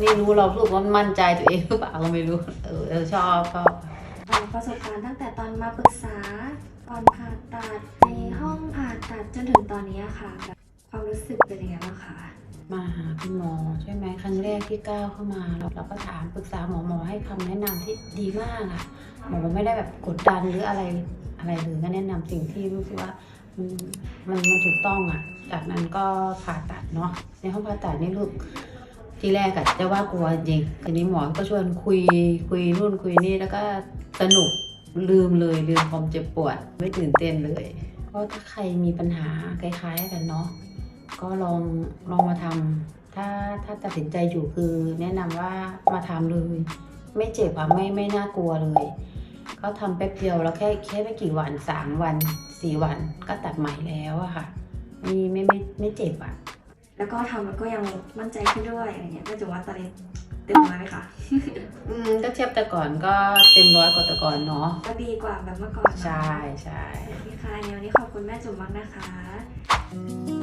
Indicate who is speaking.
Speaker 1: ไม่รู้เรารู้สึกว่ามั่นใจตัวเองหรือเปล่าก็ไม่รู้ เออเออชอบชอบ
Speaker 2: อ่าประสบการณ์ตั้งแต่ตอนมาปรึกษาก่อนผ่าตัดในห้องผ่าตัดจนถึงตอนนี้อะค่ะแบบความรู้สึกเป็นยังไงบ้างคะ
Speaker 1: มาหาคุณหมอใช่ไหมครั้งแรกที่ก้าวเข้ามาเราเราก็ถามปรึกษาหมอหมอให้คำแนะนำที่ดีมากอะหมอไม่ได้แบบกดดันหรืออะไรอะไรเลยก็แนะนำสิ่งที่รู้สึกว่ามันมันมันถูกต้องอะจากนั้นก็ผ่าตัดเนาะในห้องผ่าตัดนี่ลูก ที่แรกอะจะว่ากลัวจริงทีนี้หมอก็ชวนคุยคุยนู่นคุยนี่แล้วก็สนุกลืมเลยลืมความเจ็บปวด ไม่ตื่นเต้นเลย เพราะถ้าใครมีปัญหาคล้ายๆกันเนาะก็ลองลองมาทำถ้าถ้าตัดสินใจอยู่คือแนะนำว่ามาทำเลย ไม่เจ็บอะไม่ไม่น่ากลัวเลยเขาทำแป๊บเดียวแล้วแค่แค่ไม่กี่วันสามวันสี่วันก็ตัดใหม่แล้วอะค่ะไม่ไม่ไม่ไม่เจ็บอะ
Speaker 2: แล้วก็ทำแล้วก็ยังมั่นใจขึ้นด้วยอะไรเงี้ยแม่จุ๋มว่าตอนนี้เต็มร้อยไหมคะ
Speaker 1: อืมก็เทียบแต่ก่อนก็เต็มร้อยกว่าแต่ก่อนเนาะ
Speaker 2: ก็ดีกว่าแบบเมื่อก่อนเนอะ
Speaker 1: ใช่ใช่
Speaker 2: โอเคค่ะงั้นวันนี้ขอบคุณแม่จุ๋มมากนะคะ